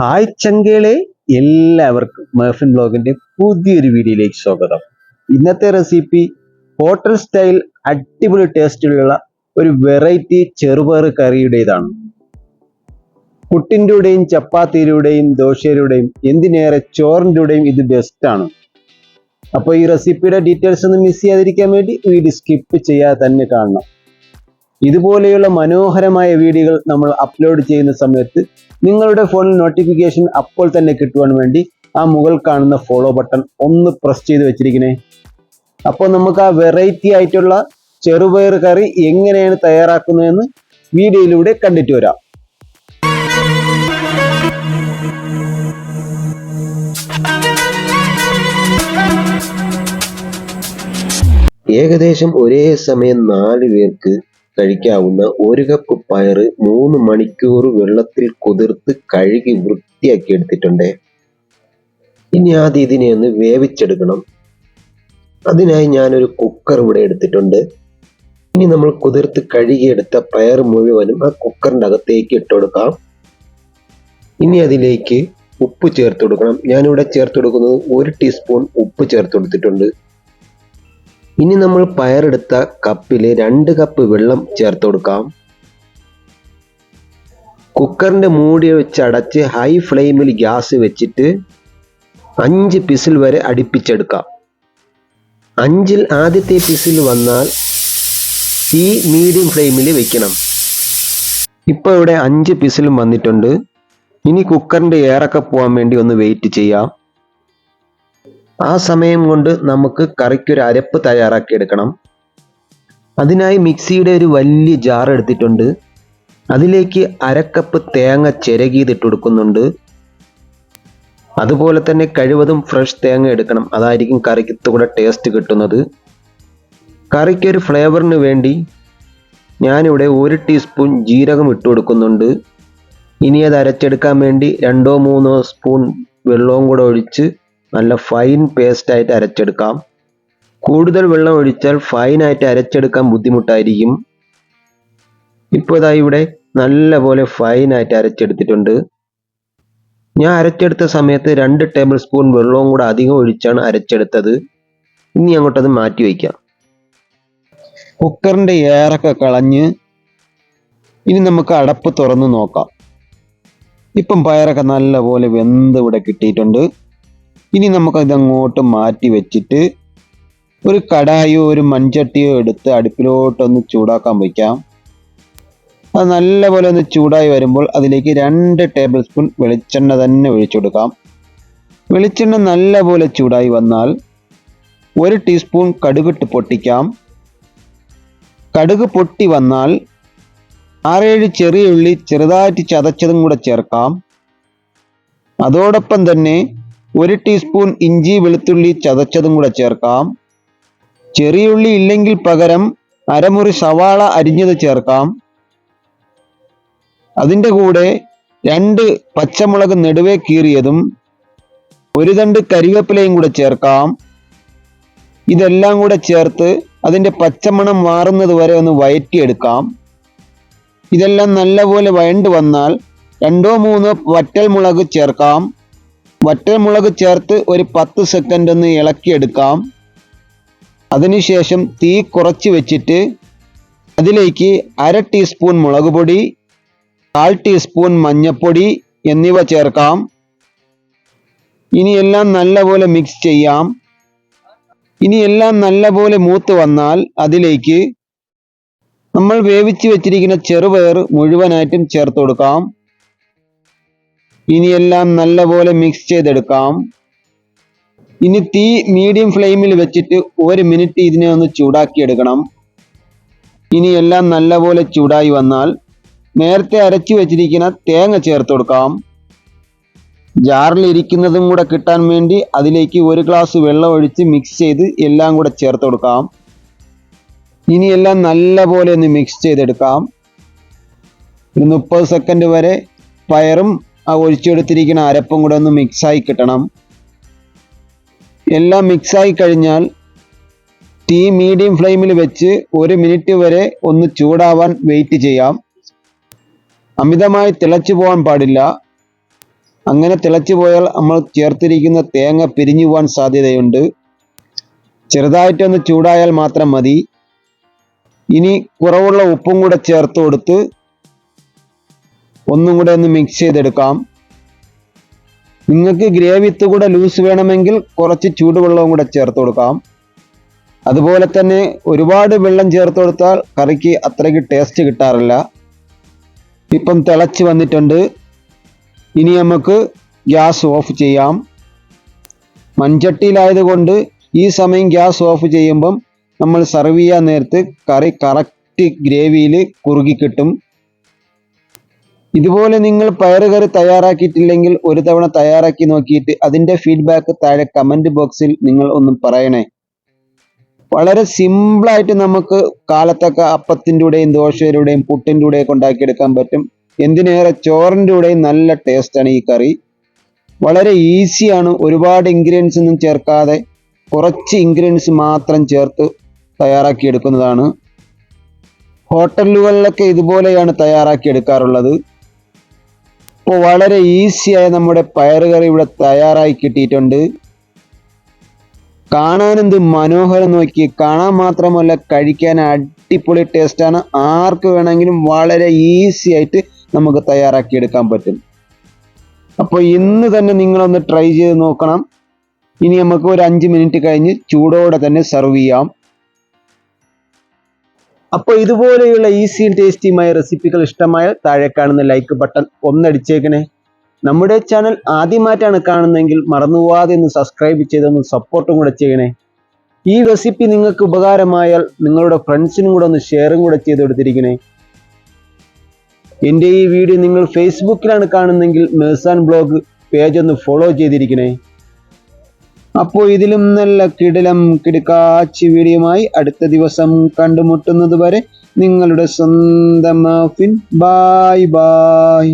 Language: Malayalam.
ഹായ് ചങ്കേളെ എല്ലാവർക്കും മേഫിൻ ബ്ലോഗിന്റെ പുതിയൊരു വീഡിയോയിലേക്ക് സ്വാഗതം. ഇന്നത്തെ റെസിപ്പി ഹോട്ടൽ സ്റ്റൈൽ അടിപൊളി ടേസ്റ്റിലുള്ള ഒരു വെറൈറ്റി ചെറുപയർ കറിയുടേതാണ്. പുട്ടിന്റെയും ചപ്പാത്തിയുടെയും ദോശയുടെയും എന്തിനേറെ ചോറിന്റെയും ഇത് ബെസ്റ്റാണ് അപ്പോൾ ഈ റെസിപ്പിയുടെ ഡീറ്റെയിൽസ് ഒന്നും മിസ് ചെയ്യാതിരിക്കാൻ വേണ്ടി വീഡിയോ സ്കിപ്പ് ചെയ്യാതെ തന്നെ കാണണം. ഇതുപോലെയുള്ള മനോഹരമായ വീഡിയോകൾ നമ്മൾ അപ്ലോഡ് ചെയ്യുന്ന സമയത്ത് നിങ്ങളുടെ ഫോണിൽ നോട്ടിഫിക്കേഷൻ അപ്പോൾ തന്നെ കിട്ടുവാൻ വേണ്ടി ആ മുകൾ കാണുന്ന ഫോളോ ബട്ടൺ ഒന്ന് പ്രസ് ചെയ്ത് വെച്ചിരിക്കണേ. അപ്പോൾ നമുക്ക് ആ വെറൈറ്റി ആയിട്ടുള്ള ചെറുപയർ കറി എങ്ങനെയാണ് തയ്യാറാക്കുന്നതെന്ന് വീഡിയോയിലൂടെ കണ്ടിട്ട് വരാം. ഏകദേശം ഒരേ സമയം നാല് പേർക്ക് കഴിക്കാവുന്ന ഒരു കപ്പ് പയർ മൂന്ന് മണിക്കൂർ വെള്ളത്തിൽ കുതിർത്ത് കഴുകി വൃത്തിയാക്കി എടുത്തിട്ടുണ്ട്. ഇനി ആദ്യം ഇതിനെ ഒന്ന് വേവിച്ചെടുക്കണം. അതിനായി ഞാനൊരു കുക്കർ ഇവിടെ എടുത്തിട്ടുണ്ട്. ഇനി നമ്മൾ കുതിർത്ത് കഴുകിയെടുത്ത പയർ മുഴുവനും ആ കുക്കറിന്റെ അകത്തേക്ക് ഇട്ട് കൊടുക്കാം. ഇനി അതിലേക്ക് ഉപ്പ് ചേർത്ത് കൊടുക്കണം. ഞാനിവിടെ ചേർത്ത് കൊടുക്കുന്നത് ഒരു ടീസ്പൂൺ ഉപ്പ് ചേർത്ത് കൊടുത്തിട്ടുണ്ട്. ഇനി നമ്മൾ പയറെടുത്ത കപ്പിൽ രണ്ട് കപ്പ് വെള്ളം ചേർത്ത് കൊടുക്കാം. കുക്കറിന്റെ മൂടി വെച്ച് അടച്ച് ഹൈ ഫ്ലെയിമിൽ ഗ്യാസ് വെച്ചിട്ട് അഞ്ച് പിസിൽ വരെ അടുപ്പിച്ചെടുക്കാം. അഞ്ചിൽ ആദ്യത്തെ പിസിൽ വന്നാൽ തീ മീഡിയം ഫ്ലെയിമിൽ വെക്കണം. ഇപ്പോൾ ഇവിടെ അഞ്ച് പിസിലും വന്നിട്ടുണ്ട്. ഇനി കുക്കറിന്റെ എയറൊക്കെ പോകാൻ വേണ്ടി ഒന്ന് വെയിറ്റ് ചെയ്യാം. ആ സമയം കൊണ്ട് നമുക്ക് കറിക്കൊരു അരപ്പ് തയ്യാറാക്കി എടുക്കണം അതിനായി മിക്സിയുടെ ഒരു വലിയ ജാർ എടുത്തിട്ടുണ്ട്. അതിലേക്ക് അരക്കപ്പ് തേങ്ങ ചിരകിയതിട്ട് കൊടുക്കുന്നുണ്ട് അതുപോലെ തന്നെ കഴിവതും ഫ്രഷ് തേങ്ങ എടുക്കണം. അതായിരിക്കും കറിക്ക് കൂടെ ടേസ്റ്റ് കിട്ടുന്നത്. കറിക്കൊരു ഫ്ലേവറിന് വേണ്ടി ഞാനിവിടെ ഒരു ടീസ്പൂൺ ജീരകം ഇട്ട് കൊടുക്കുന്നുണ്ട് ഇനി അത് അരച്ചെടുക്കാൻ വേണ്ടി രണ്ടോ മൂന്നോ സ്പൂൺ വെള്ളവും കൂടെ ഒഴിച്ച് നല്ല ഫൈൻ പേസ്റ്റ് ആയിട്ട് അരച്ചെടുക്കാം. കൂടുതൽ വെള്ളം ഒഴിച്ചാൽ ഫൈനായിട്ട് അരച്ചെടുക്കാൻ ബുദ്ധിമുട്ടായിരിക്കും. ഇപ്പോൾ ഇതാ ഇവിടെ നല്ല പോലെ ഫൈനായിട്ട് അരച്ചെടുത്തിട്ടുണ്ട്. ഞാൻ അരച്ചെടുത്ത സമയത്ത് രണ്ട് ടേബിൾ സ്പൂൺ വെള്ളവും കൂടെ അധികം ഒഴിച്ചാണ് അരച്ചെടുത്തത്. ഇനി അങ്ങോട്ടത് മാറ്റി വയ്ക്കാം. കുക്കറിന്റെ എയറൊക്കെ കളഞ്ഞ് ഇനി നമുക്ക് അടപ്പ് തുറന്ന് നോക്കാം. ഇപ്പം പയറൊക്കെ നല്ലപോലെ വെന്ത് ഇവിടെ കിട്ടിയിട്ടുണ്ട്. ഇനി നമുക്ക് ഇതങ്ങോട്ട് മാറ്റി വെച്ചിട്ട് ഒരു കടായോ ഒരു മൺചട്ടിയോ എടുത്ത് അടുപ്പിലോട്ടൊന്ന് ചൂടാക്കാൻ വയ്ക്കാം അത് നല്ലപോലെ ഒന്ന് ചൂടായി വരുമ്പോൾ അതിലേക്ക് രണ്ട് ടേബിൾ സ്പൂൺ വെളിച്ചെണ്ണ തന്നെ ഒഴിച്ചു കൊടുക്കാം. വെളിച്ചെണ്ണ നല്ലപോലെ ചൂടായി വന്നാൽ ഒരു ടീസ്പൂൺ കടുകിട്ട് പൊട്ടിക്കാം. കടുക് പൊട്ടി വന്നാൽ ആറേഴ് ചെറിയ ഉള്ളി ചെറുതായിട്ട് ചതച്ചതും കൂടെ ചേർക്കാം. അതോടൊപ്പം തന്നെ ഒരു ടീസ്പൂൺ ഇഞ്ചി വെളുത്തുള്ളി ചതച്ചതും കൂടെ ചേർക്കാം. ചെറിയ ഉള്ളി ഇല്ലെങ്കിൽ പകരം അരമുറി സവാള അരിഞ്ഞത് ചേർക്കാം. അതിന്റെ കൂടെ രണ്ട് പച്ചമുളക് നെടുവേ കീറിയതും ഒരു തണ്ട് കരിവേപ്പിലയും കൂടെ ചേർക്കാം. ഇതെല്ലാം കൂടെ ചേർത്ത് അതിന്റെ പച്ചമണം മാറുന്നത് വരെ ഒന്ന് വയറ്റിയെടുക്കാം. ഇതെല്ലാം നല്ലപോലെ വയണ്ടു വന്നാൽ രണ്ടോ മൂന്നോ വറ്റൽ മുളക് ചേർക്കാം. വറ്റൽ മുളക് ചേർത്ത് ഒരു പത്ത് സെക്കൻഡ് ഒന്ന് ഇളക്കിയെടുക്കാം. അതിനുശേഷം തീ കുറച്ച് വെച്ചിട്ട് അതിലേക്ക് അര ടീസ്പൂൺ മുളക് പൊടി കാൽ ടീസ്പൂൺ മഞ്ഞൾപ്പൊടി എന്നിവ ചേർക്കാം. ഇനി എല്ലാം നല്ലപോലെ മിക്സ് ചെയ്യാം. ഇനി എല്ലാം നല്ലപോലെ മൂത്ത് വന്നാൽ അതിലേക്ക് നമ്മൾ വേവിച്ച് വെച്ചിരിക്കുന്ന ചെറുപയർ മുഴുവനായിട്ടും ചേർത്ത് കൊടുക്കാം. ഇനി എല്ലാം നല്ലപോലെ മിക്സ് ചെയ്തെടുക്കാം. ഇനി തീ മീഡിയം ഫ്ലെയിമിൽ വെച്ചിട്ട് ഒരു മിനിറ്റ് ഇതിനെ ഒന്ന് ചൂടാക്കി എടുക്കണം ഇനി എല്ലാം നല്ലപോലെ ചൂടായി വന്നാൽ നേരത്തെ അരച്ചു വെച്ചിരിക്കുന്ന തേങ്ങ ചേർത്ത് കൊടുക്കാം. ജാറിൽ ഇരിക്കുന്നതും കൂടെ കിട്ടാൻ വേണ്ടി അതിലേക്ക് ഒരു ഗ്ലാസ് വെള്ളം ഒഴിച്ച് മിക്സ് ചെയ്ത് എല്ലാം കൂടെ ചേർത്ത് കൊടുക്കാം. ഇനി എല്ലാം നല്ലപോലെ ഒന്ന് മിക്സ് ചെയ്തെടുക്കാം. ഒരു മുപ്പത് സെക്കൻഡ് വരെ പയറും ആ ഒഴിച്ചെടുത്തിരിക്കുന്ന അരപ്പും കൂടെ ഒന്ന് മിക്സായി കിട്ടണം. എല്ലാം മിക്സായി കഴിഞ്ഞാൽ തീ മീഡിയം ഫ്ലെയിമിൽ വെച്ച് ഒരു മിനിറ്റ് വരെ ഒന്ന് ചൂടാവാൻ വെയിറ്റ് ചെയ്യാം. അമിതമായി തിളച്ചു പോകാൻ പാടില്ല. അങ്ങനെ തിളച്ചു പോയാൽ നമ്മൾ ചേർത്തിരിക്കുന്ന തേങ്ങ പിരിഞ്ഞു പോകാൻ സാധ്യതയുണ്ട്. ചെറുതായിട്ടൊന്ന് ചൂടായാൽ മാത്രം മതി. ഇനി കുറവുള്ള ഉപ്പും കൂടെ ചേർത്ത് കൊടുത്ത് ഒന്നും കൂടെ ഒന്ന് മിക്സ് ചെയ്തെടുക്കാം. നിങ്ങൾക്ക് ഗ്രേവി കൂടെ ലൂസ് വേണമെങ്കിൽ കുറച്ച് ചൂടുവെള്ളവും കൂടെ ചേർത്ത് കൊടുക്കാം. അതുപോലെ തന്നെ ഒരുപാട് വെള്ളം ചേർത്ത് കൊടുത്താൽ കറിക്ക് അത്രയ്ക്ക് ടേസ്റ്റ് കിട്ടാറില്ല. ഇപ്പം തിളച്ച് വന്നിട്ടുണ്ട്. ഇനി നമുക്ക് ഗ്യാസ് ഓഫ് ചെയ്യാം. മൺചട്ടിയിലായതുകൊണ്ട് ഈ സമയം ഗ്യാസ് ഓഫ് ചെയ്യുമ്പം നമ്മൾ സെർവ് ചെയ്യാൻ നേരത്ത് കറി കറക്റ്റ് ഗ്രേവിയിൽ കുറുകി കിട്ടും. ഇതുപോലെ നിങ്ങൾ പയറുകറി തയ്യാറാക്കിയിട്ടില്ലെങ്കിൽ ഒരു തവണ തയ്യാറാക്കി നോക്കിയിട്ട് അതിന്റെ ഫീഡ്ബാക്ക് താഴെ കമന്റ് ബോക്സിൽ നിങ്ങൾ ഒന്ന് പറയണേ. വളരെ സിമ്പിളായിട്ട് നമുക്ക് കാലത്തൊക്കെ അപ്പത്തിന്റെ കൂടെയും ദോശയുടെയും ഒക്കെ ഉണ്ടാക്കിയെടുക്കാൻ പറ്റും. എന്തിനേറെ ചോറിന്റെ കൂടെയും നല്ല ടേസ്റ്റാണ് ഈ കറി. വളരെ ഈസിയാണ് ഒരുപാട് ഇൻഗ്രീഡിയൻസ് ഒന്നും ചേർക്കാതെ കുറച്ച് ഇൻഗ്രീഡിയൻസ് മാത്രം ചേർത്ത് തയ്യാറാക്കിയെടുക്കുന്നതാണ്. ഹോട്ടലുകളിലൊക്കെ ഇതുപോലെയാണ് തയ്യാറാക്കി എടുക്കാറുള്ളത് അപ്പോൾ വളരെ ഈസിയായ നമ്മുടെ പയറുകറി ഇവിടെ തയ്യാറായി കിട്ടിയിട്ടുണ്ട്. കാണാൻ എന്ത് മനോഹരം നോക്കി. കാണാൻ മാത്രമല്ല കഴിക്കാൻ അടിപൊളി ടേസ്റ്റാണ് ആർക്ക് വേണമെങ്കിലും വളരെ ഈസി ആയിട്ട് നമുക്ക് തയ്യാറാക്കി എടുക്കാൻ പറ്റും. അപ്പോൾ ഇന്ന് തന്നെ നിങ്ങളൊന്ന് ട്രൈ ചെയ്ത് നോക്കണം. ഇനി നമുക്ക് ഒരു അഞ്ച് മിനിറ്റ് കഴിഞ്ഞ് ചൂടോടെ തന്നെ സെർവ് ചെയ്യാം. അപ്പോൾ ഇതുപോലെയുള്ള ഈസിയും ടേസ്റ്റിയുമായ റെസിപ്പികൾ ഇഷ്ടമായാൽ താഴെ കാണുന്ന ലൈക്ക് ബട്ടൺ ഒന്നടിച്ചേക്കണേ. നമ്മുടെ ചാനൽ ആദ്യമായിട്ടാണ് കാണുന്നതെങ്കിൽ മറന്നുപോകാതെ ഒന്ന് സബ്സ്ക്രൈബ് ചെയ്തൊന്ന് സപ്പോർട്ടും കൂടെ ചെയ്യണേ. ഈ റെസിപ്പി നിങ്ങൾക്ക് ഉപകാരമായാൽ നിങ്ങളുടെ ഫ്രണ്ട്സിനും കൂടെ ഒന്ന് ഷെയറും കൂടെ ചെയ്ത് കൊടുത്തിരിക്കണേ എന്റെ ഈ വീഡിയോ നിങ്ങൾ ഫേസ്ബുക്കിലാണ് കാണുന്നതെങ്കിൽ മേസാൻ ബ്ലോഗ് പേജ് ഒന്ന് ഫോളോ ചെയ്തിരിക്കണേ. അപ്പോൾ ഇതിലും നല്ല കിടിലം കിടുക്കാച്ചി വീഡിയോമായി അടുത്ത ദിവസം കണ്ടുമുട്ടുന്നത് വരെ നിങ്ങളുടെ സ്വന്തം മാഫിൻ. Bye bye